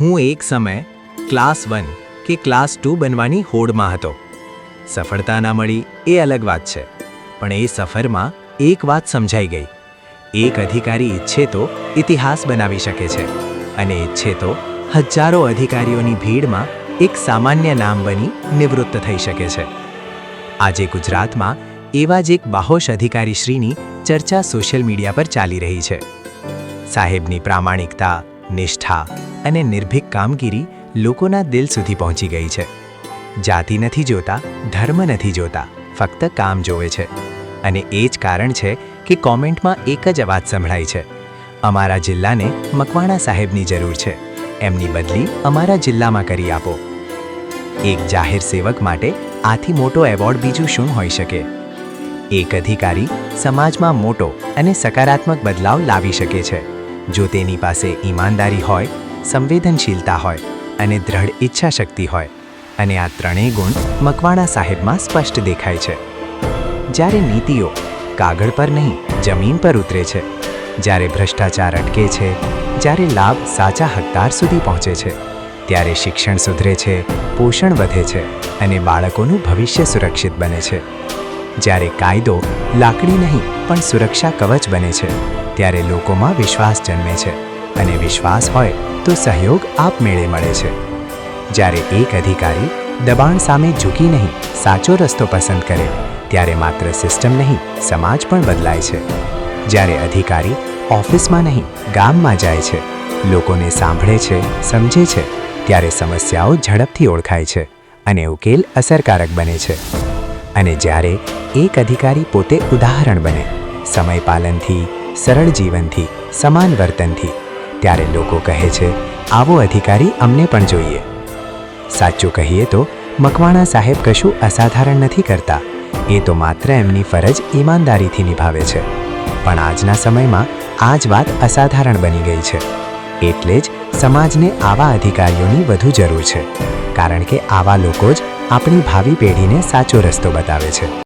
હું એક સમય ક્લાસ વન કે ક્લાસ ટુ બનવાની હોડમાં હતો. સફળતા ના મળી એ અલગ વાત છે, પણ એ સફરમાં એક વાત સમજાઈ ગઈ. એક અધિકારી ઈચ્છે તો ઇતિહાસ બનાવી શકે છે અને ઈચ્છે તો હજારો અધિકારીઓની ભીડમાં એક સામાન્ય નામ બની નિવૃત્ત થઈ શકે છે. આજે ગુજરાતમાં એવા જ એક બાહોશ અધિકારીશ્રીની ચર્ચા સોશિયલ મીડિયા પર ચાલી રહી છે. સાહેબની પ્રામાણિકતા નિષ્ઠા અને નિર્ભીક કામગીરી લોકોના દિલ સુધી પહોંચી ગઈ છે. જાતિ નથી જોતા, ધર્મ નથી જોતા, ફક્ત કામ જોવે છે. અને એ જ કારણ છે કે કોમેન્ટમાં એક જ અવાજ સંભળાય છે. અમારા જિલ્લાને મકવાણા સાહેબની જરૂર છે. એમની બદલી અમારા જિલ્લામાં કરી આપો. એક જાહેર સેવક માટે આથી મોટો એવોર્ડ બીજું શું હોઈ શકે? એક અધિકારી સમાજમાં મોટો અને સકારાત્મક બદલાવ લાવી શકે છે. જો તેની પાસે ઈમાનદારી હોય, સંવેદનશીલતા હોય અને દ્રઢ ઈચ્છાશક્તિ હોય, અને આ ત્રણેય ગુણ મકવાણા સાહેબમાં સ્પષ્ટ દેખાય છે. જ્યારે નીતિઓ કાગળ પર નહીં, જમીન પર ઉતરે છે, જ્યારે ભ્રષ્ટાચાર અટકે છે, જ્યારે લાભ સાચા હકદાર સુધી પહોંચે છે, ત્યારે શિક્ષણ સુધરે છે, પોષણ વધે છે અને બાળકોનું ભવિષ્ય સુરક્ષિત બને છે. જ્યારે કાયદો લાકડી નહીં, પણ સુરક્ષા કવચ બને છે. ત્યારે લોકોમાં વિશ્વાસ જન્મે છે અને વિશ્વાસ હોય તો સહયોગ આપમેળે મળે છે. જ્યારે એક અધિકારી દબાણ સામે ઝૂકી નહીં, સાચો રસ્તો પસંદ કરે, ત્યારે માત્ર સિસ્ટમ નહીં, સમાજ પણ બદલાય છે. જ્યારે અધિકારી ઓફિસમાં નહીં, ગામમાં જાય છે, લોકોને સાંભળે છે, સમજે છે, ત્યારે સમસ્યાઓ ઝડપથી ઓળખાય છે અને ઉકેલ અસરકારક બને છે. અને જ્યારે એક અધિકારી પોતે ઉદાહરણ બને, સમય પાલનથી સરળ જીવનથી, સમાન વર્તનથી. ત્યારે લોકો કહે છે, આવો અધિકારી અમને પણ જોઈએ. સાચું કહીએ તો, મકવાણા સાહેબ કશું અસાધારણ નથી કરતા. એ તો માત્ર એમની ફરજ ઈમાનદારીથી નિભાવે છે. પણ આજના સમયમાં, આ જ વાત અસાધારણ બની ગઈ છે. એટલે જ સમાજને આવા અધિકારીઓની વધુ જરૂર છે. કારણ કે આવા લોકો જ આપણી ભાવિ પેઢીને સાચો રસ્તો બતાવે છે.